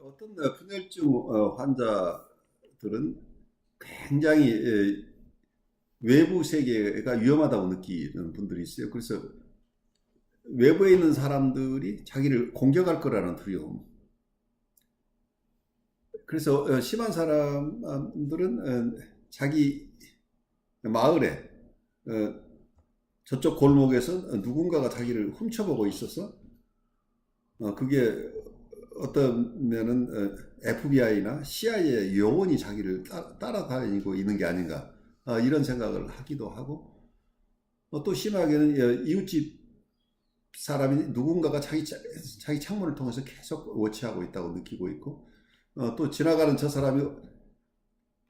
어떤 분열증 어, 환자들은 굉장히 에, 외부 세계가 위험하다고 느끼는 분들이 있어요. 그래서 외부에 있는 사람들이 자기를 공격할 거라는 두려움. 그래서 어, 심한 사람들은 어, 자기 마을에 어, 저쪽 골목에서 누군가가 자기를 훔쳐보고 있어서 어, 그게 어떤 면은 FBI나 CIA 요원이 자기를 따, 따라다니고 있는 게 아닌가 어, 이런 생각을 하기도 하고 어, 또 심하게는 어, 이웃집 사람이 누군가가 자기 차- 자기 창문을 통해서 계속 워치하고 있다고 느끼고 있고 어, 또 지나가는 저 사람이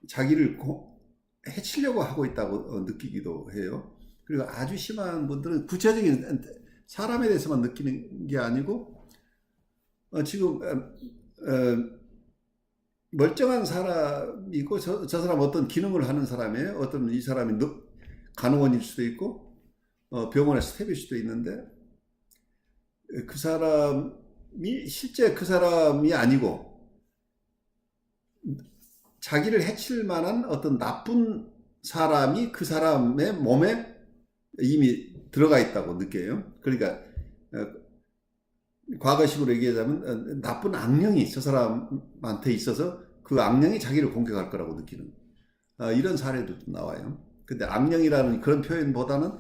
자기를 고- 해치려고 하고 있다고 어, 느끼기도 해요. 그리고 아주 심한 분들은 구체적인 사람에 대해서만 느끼는 게 아니고 어, 지금 어, 어, 멀쩡한 사람이고 저, 저 사람 어떤 기능을 하는 사람이에요. 어떤 이 사람이 너- 간호원일 수도 있고 어, 병원의 스텝일 수도 있는데 그 사람이 실제 그 사람이 아니고 자기를 해칠 만한 어떤 나쁜 사람이 그 사람의 몸에 이미 들어가 있다고 느껴요. 그러니까 어, 과거식으로 얘기하자면 어, 나쁜 악령이 저 사람한테 있어서 그 악령이 자기를 공격할 거라고 느끼는 어, 이런 사례도 나와요. 근데 악령이라는 그런 표현보다는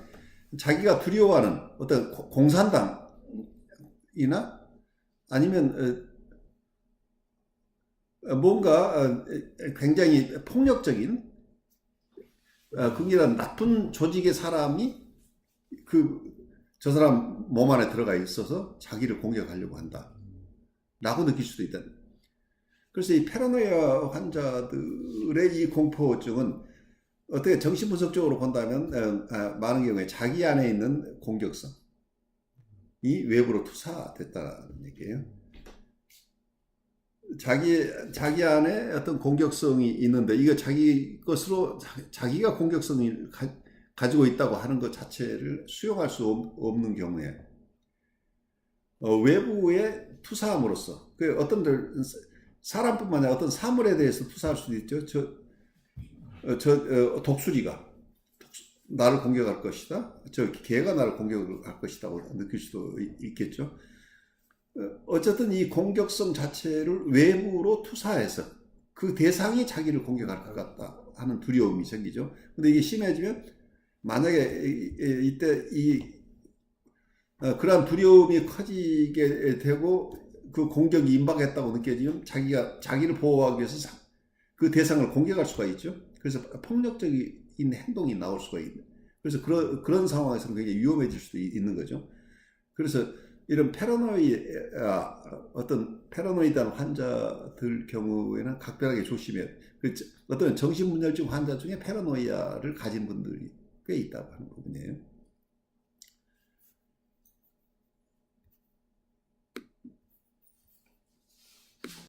자기가 두려워하는 어떤 고- 공산당이나 아니면 어, 어, 뭔가 어, 굉장히 폭력적인 어, 극이란 나쁜 조직의 사람이 그 저 사람 몸 안에 들어가 있어서 자기를 공격하려고 한다. 라고 느낄 수도 있다. 그래서 이 패러노이아 환자들의 이 공포증은 어떻게 정신분석적으로 본다면 어, 아, 많은 경우에 자기 안에 있는 공격성이 외부로 투사됐다는 얘기예요. 자기 자기 안에 어떤 공격성이 있는데 이거 자기 것으로 자- 자기가 공격성을 가, 가지고 있다고 하는 것 자체를 수용할 수 없- 없는 경우에 어, 외부에 투사함으로써 그 어떤 들 사람뿐만 아니라 어떤 사물에 대해서 투사할 수도 있죠. 저, 어, 저 어, 독수리가 독수- 나를 공격할 것이다. 저 개가 나를 공격할 것이다고 느낄 수도 있- 있겠죠. 어, 어쨌든 이 공격성 자체를 외부로 투사해서 그 대상이 자기를 공격할 것 같다 하는 두려움이 생기죠. 근데 이게 심해지면 만약에 이때 이 어, 그러한 두려움이 커지게 되고 그 공격이 임박했다고 느껴지면 자기가 자기를 보호하기 위해서 사- 그 대상을 공격할 수가 있죠. 그래서 폭력적인 행동이 나올 수가 있는. 그래서 그런 그런 상황에서는 굉장히 위험해질 수도 있- 있는 거죠. 그래서 이런 패러노이 아, 어떤 패러노이드한 환자들 경우에는 각별하게 조심해야 돼. 그 어떤 정신분열증 환자 중에 패러노이아를 가진 분들이 꽤 있다고 하는 부분이에요.